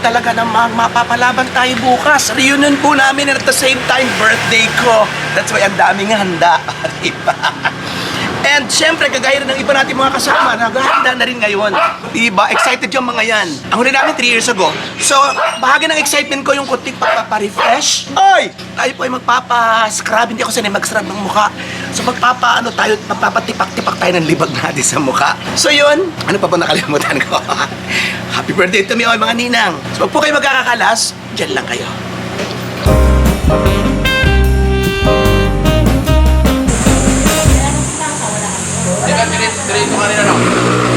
talaga namang mapapalaban tayo bukas. Reunion po namin at the same time, birthday ko. That's why ang daming handa. diba? And syempre, kagaya ng iba natin mga kasama, naghahanda na rin ngayon. Diba? Excited yung mga yan. Ang huli namin 3 years ago. So, bahagi ng excitement ko yung kunting pagpapa-refresh. Oy! Tayo po ay magpapa-scrub. Hindi ako sanay mag-scrub ng mukha. So, magpapa, ano tayo, magpapatipak-tipak tayo ng libag natin sa mukha. So, yun. Ano pa ba nakalimutan ko? Happy birthday to me, oy, mga ninang. So, wag po kayo magkakakalas. Diyan lang kayo. Happy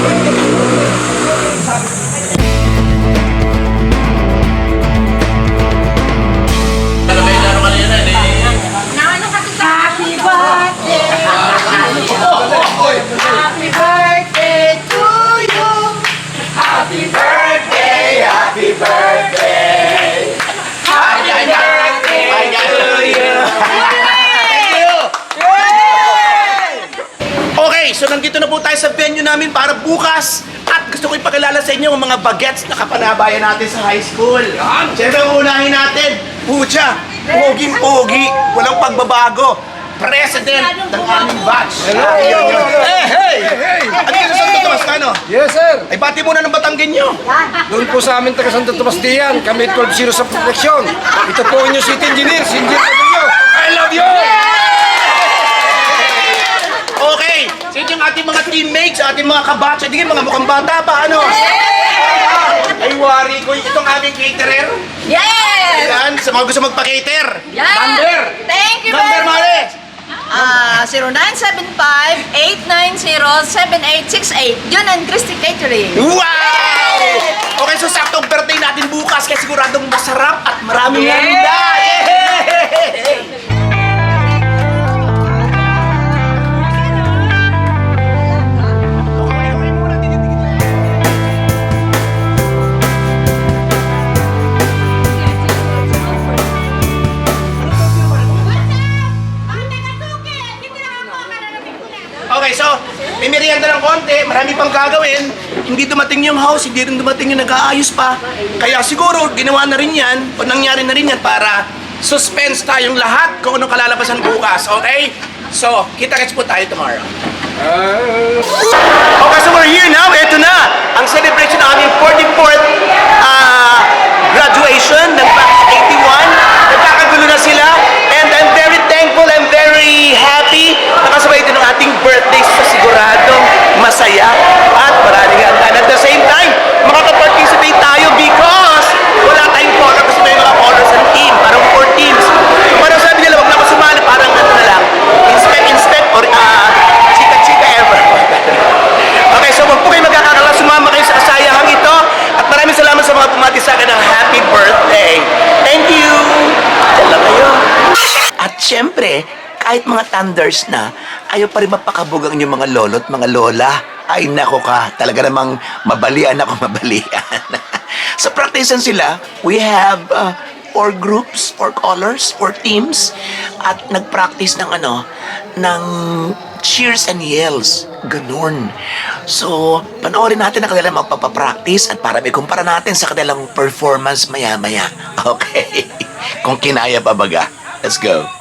mga bagets na kapanabayan natin sa high school. Siyempre, unahin natin, Pucha, poging-pogi, walang pagbabago. President ng aming batch. Hello! Hey, hey! Ano sa Santo Tomas ka? Yes, sir. Ay, bati muna ng Batanggenyo. Doon po sa amin taga Santo Tomas Dian, kami 12-0 sa proteksyon. Ito po inyong city engineer, si Engineer Padillo. I love you! Okay, sa inyong ating mga teammates, ating mga kabatcha, di mga mukhang bata pa, ano? Ay, wari ko, itong aming caterer. Yes! Yan, sa mga gusto magpa-cater. Yes! Number! Thank you Number, very much! Mare! Ah, 0975-890-7868. Yun ang Christy Catering. Wow! Okay, so saktong birthday natin bukas kaya siguradong masarap at maraming Yeah! handa. Yay! Pang gagawin. Hindi dumating yung house, hindi rin dumating yung nag-aayos pa. Kaya siguro, ginawa na rin yan, o nangyari na rin yan para suspense tayong lahat kung anong kalalabasan bukas, okay? So, kita-kits po tayo tomorrow. Okay, so we're here now. Ito na, ang celebration ng aming 44th ah, graduation ng Batch 81. Nagkakagulo na sila. And I'm very thankful, I'm very happy. Nakasabay ito ng ating birthday sa siguradong masaya at maraming handa. And at the same time, makaka-participate tayo because wala tayong quota kasi may mga honors and team. Parang four teams. Parang sabi nila, wag na ako sumali. Parang ano na lang, inspect, inspect, or ah, chika-chika ever. okay, so wag po kayo magkakakala, sumama kayo sa kasayahang ito. At maraming salamat sa mga pumati sa akin ng happy birthday. Thank you! Diyan lang kayo. At syempre, kahit mga thunders na, ayaw pa rin mapakabog ang mga lolo't mga lola. Ay nako ka, talaga namang mabalian ako mabalian. sa practicean sila, we have uh, four groups, four colors, four teams. At nag-practice ng ano, ng cheers and yells. Ganun. So, panoorin natin ang kanilang magpapapractice at para may kumpara natin sa kanilang performance maya-maya. Okay? Kung kinaya pa baga. Let's go.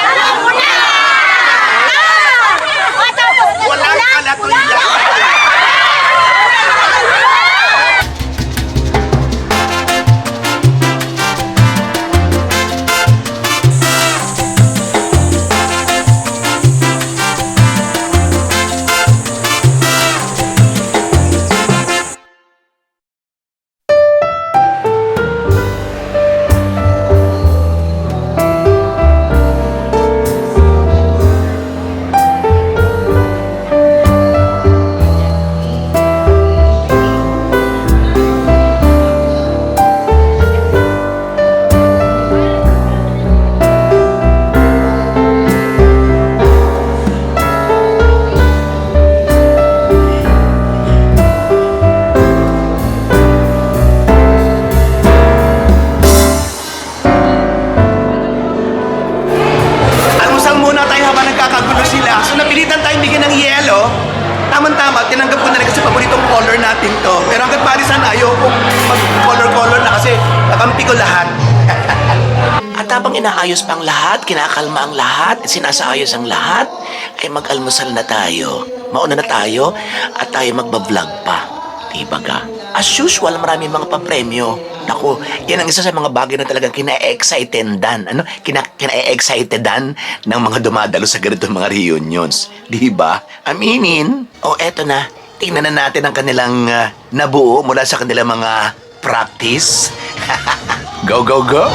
Inaayos pa ang lahat, kinakalma ang lahat, sinasaayos ang lahat, ay mag-almusal na tayo. Mauna na tayo at tayo magbablog pa. Diba ka? As usual, marami mga papremyo. Naku, yan ang isa sa mga bagay na talagang kina-excitedan. Ano? Kina kina-excitedan ng mga dumadalo sa ganitong mga reunions. Diba? Aminin. O eto na, tingnan na natin ang kanilang ah, nabuo mula sa kanilang mga practice. go, go, go!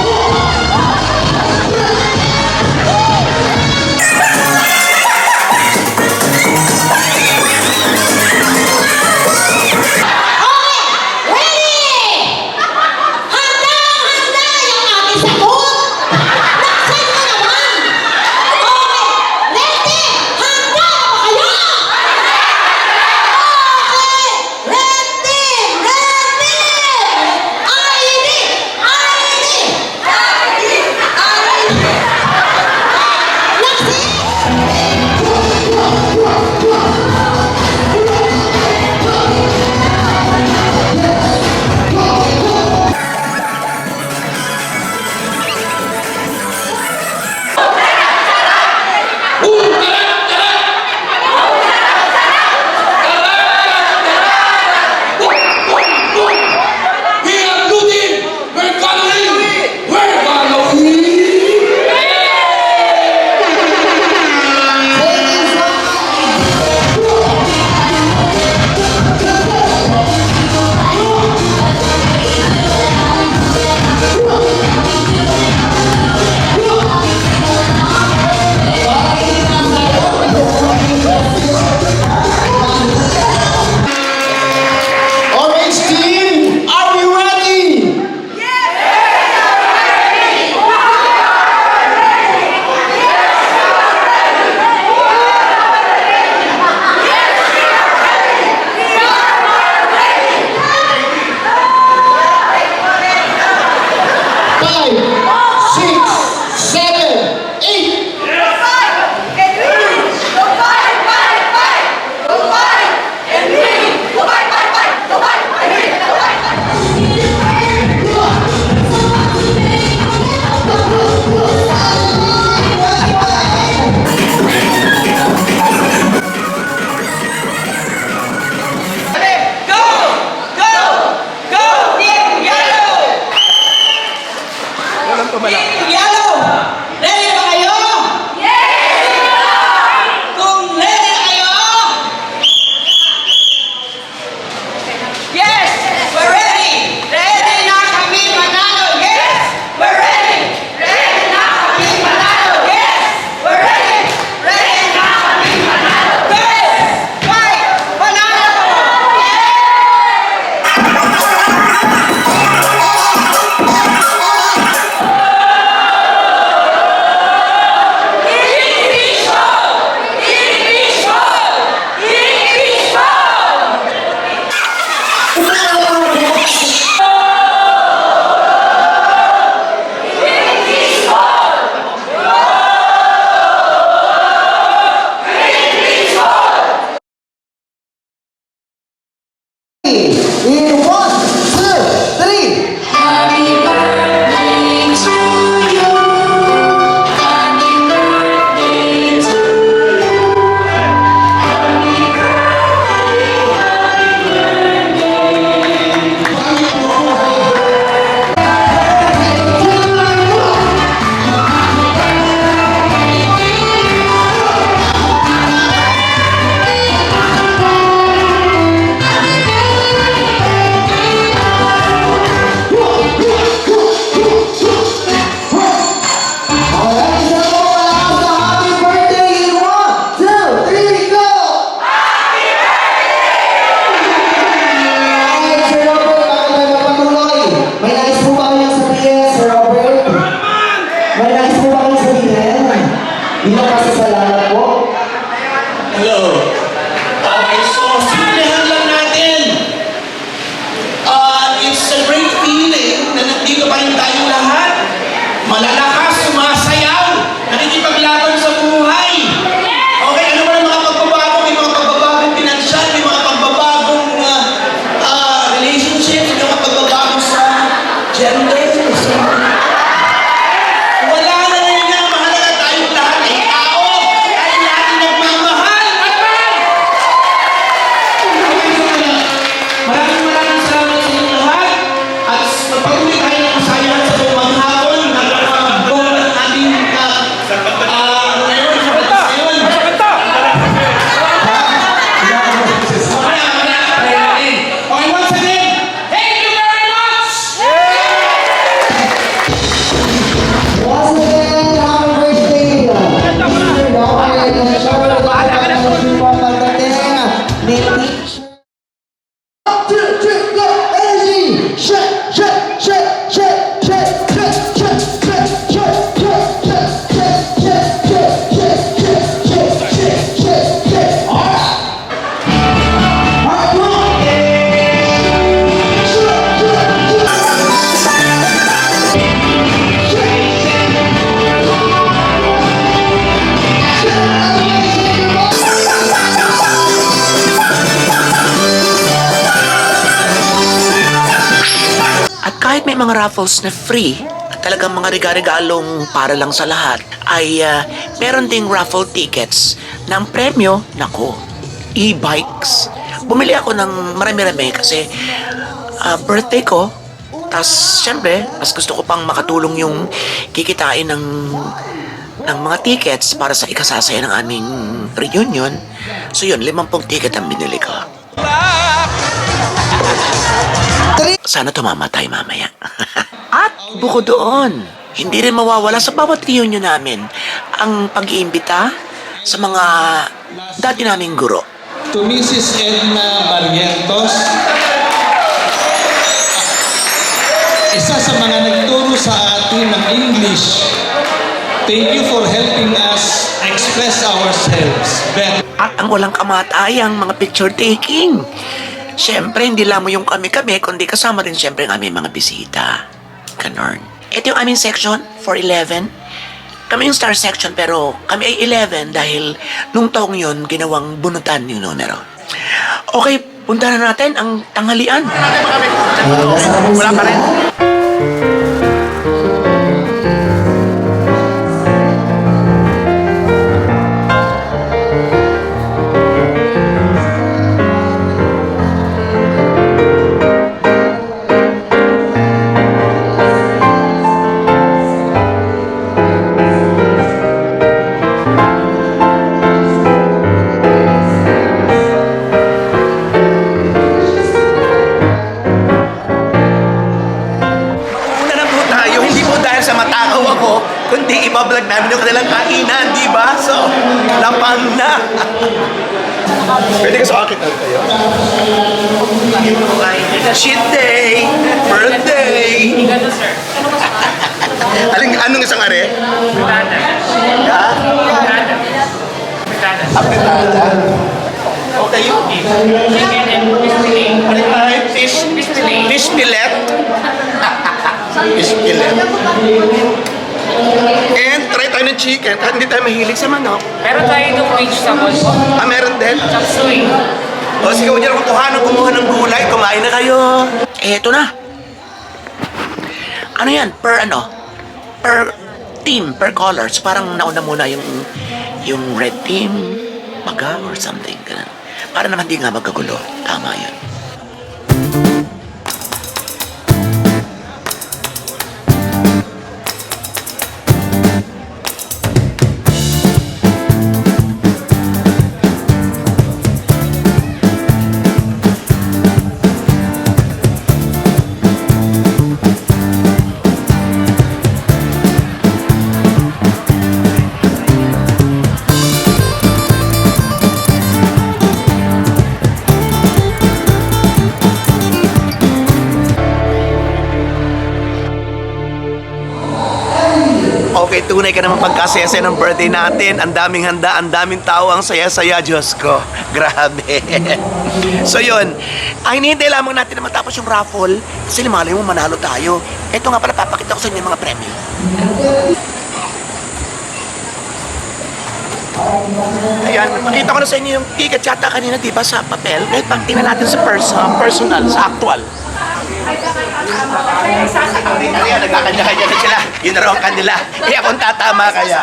May mga raffles na free, at talagang mga regalo-regalong para lang sa lahat, ay ah, meron ding raffle tickets ang premyo, nako, e-bikes. Bumili ako ng marami-rami kasi ah, birthday ko, tapos syempre, mas gusto ko pang makatulong yung kikitain ng ng mga tickets para sa ikasasaya ng aming reunion. So yun, limampung ticket ang binili ko. Sana tumama tayo mamaya. At bukod doon, hindi rin mawawala sa bawat reunion namin ang pag-iimbita sa mga dati naming guro. to Mrs. Edna Barrientos. Isa sa mga nagturo sa atin ng English. Thank you for helping us express ourselves better. At ang walang kamatayang mga picture taking. Siyempre, hindi lamang yung kami-kami, kundi kasama din siyempre ang aming mga bisita. Ganon. Ito yung aming section for 11. Kami yung star section pero kami ay 11 dahil nung taong yun ginawang bunutan yung numero. Okay, punta na natin ang tanghalian. Wala pa rin. Kundi ibablog namin yung kanilang kainan, di ba? So, lapang na. Pwede ka sa akin tayo? Shit day! Birthday! Aling, anong isang are? Ha? Apitada. Okay. Ano tayo? Fish? Fish fillet? Fish fillet. And try tayo ng chicken. Kahit hindi tayo mahilig sa manok. Meron tayo itong wage sa po. Ah, meron din. Chop suey. O sige, huwag niyo na kukuha ng kumuha ng gulay. Kumain na kayo. Eto na. Ano yan? Per ano? Per team, per colors. Parang nauna muna yung yung red team, maga or something. Ganun. Para naman di nga magkagulo. Tama yun. Okay, tunay ka naman pagkasaya ng birthday natin. Ang daming handa, ang daming tao, ang saya-saya, Diyos ko. Grabe. so yun, ay hinihintay lamang natin na matapos yung raffle kasi malay mo manalo tayo. Ito nga pala, papakita ko sa inyo yung mga premyo. Ayan, makita ko na sa inyo yung ticket yata kanina, di ba, sa papel. Ngayon, pag tingnan natin sa person, personal, sa actual. Ayan, nagkakanya-kanya na sila. Yun na raw ang kanila. Eh, akong tatama kaya.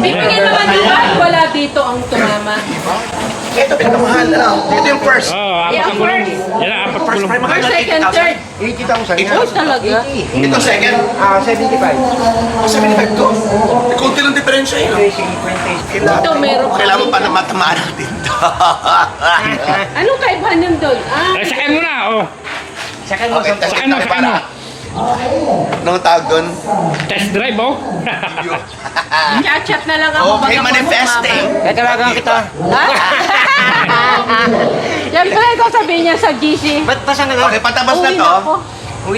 Bibigyan naman bag, wala dito ang tumama. Ito, pinakamahal. Ano? Ito yung first. Oo, apat ang gulong. Yan ang apat First gulong. magkano? First, second, 80,000? third. 80,000. Ito, Oh, talaga? ito second. Ah, 75. Oh, 75 to. May konti lang diferensya eh. no? Ito, meron pa. Kailangan pa na matamaan natin to. Anong kaibahan nun doon? Ah, Eh, sakay mo na, oh. Okay, test Sakay mo, tayo sakay mo. Anong tawag doon? Test drive, oh. chat-chat na lang ako. Okay, baga manifesting. mamama. Tatalagaan kita. Ha? Yan pala ikaw sabihin niya sa GC. Ba't pa saan Okay, patabas na Uwi to. na ako.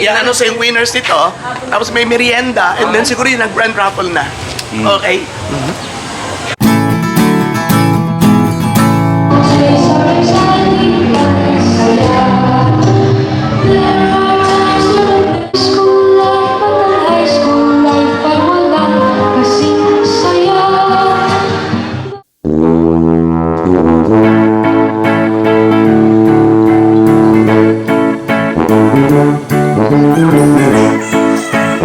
Yan ano sa yung winners nito. Tapos may merienda. And then siguro yung nag-grand raffle na. Okay?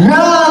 Ra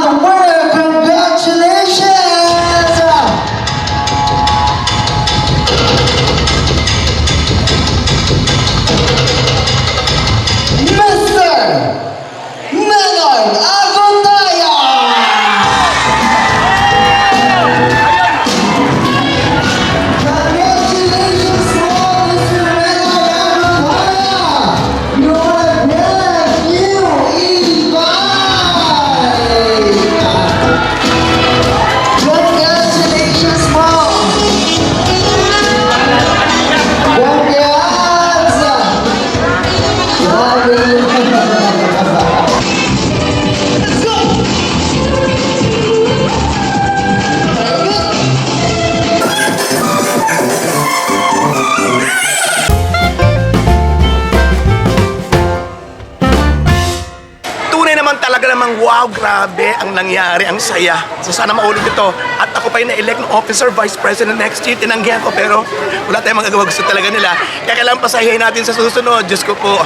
ang nangyari, ang saya. So sana maulit ito. At ako pa yung na-elect ng officer, vice president next year, tinanggihan ko. Pero wala tayong magagawa, gusto talaga nila. Kaya kailangan pasahihin natin sa susunod. Diyos ko po.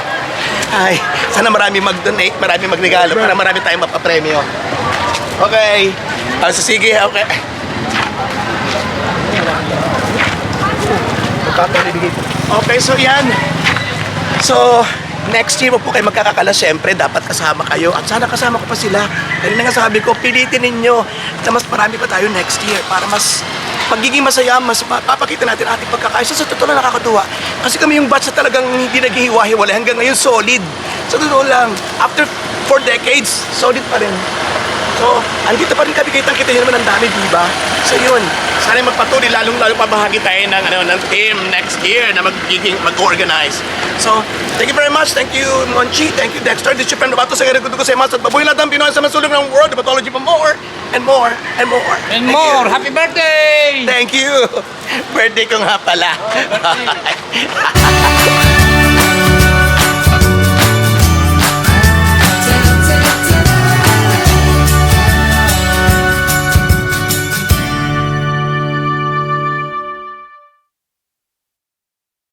Ay, sana marami mag-donate, marami magregalo, para marami tayong mapapremyo. Okay. Ah, so sige, okay. Okay, so yan. So, next year po kayo magkakakala, syempre, dapat kasama kayo. At sana kasama ko pa sila. Dahil na nga sabi ko, pilitin ninyo na mas marami pa tayo next year para mas magiging masaya, mas mapapakita natin ating pagkakaisa. Sa totoo lang nakakatuwa. Kasi kami yung batch na talagang hindi naghihiwa-hiwalay hanggang ngayon solid. Sa totoo lang, after four decades, solid pa rin. So, andito pa rin kami kita kita naman ang dami, di ba? So yun, sana magpatuloy lalong-lalo pa bahagi tayo ng, ano, ng team next year na magiging mag-organize. So, thank you very much. Thank you, Monchi. Thank you, Dexter. This is your friend Robato. Sa ko ko sa mas at babuhay lahat ng Pinoy sa masulong ng world. Debatology pa more and more and more. And Thank more. You. Happy birthday! Thank you. Birthday ko nga pala.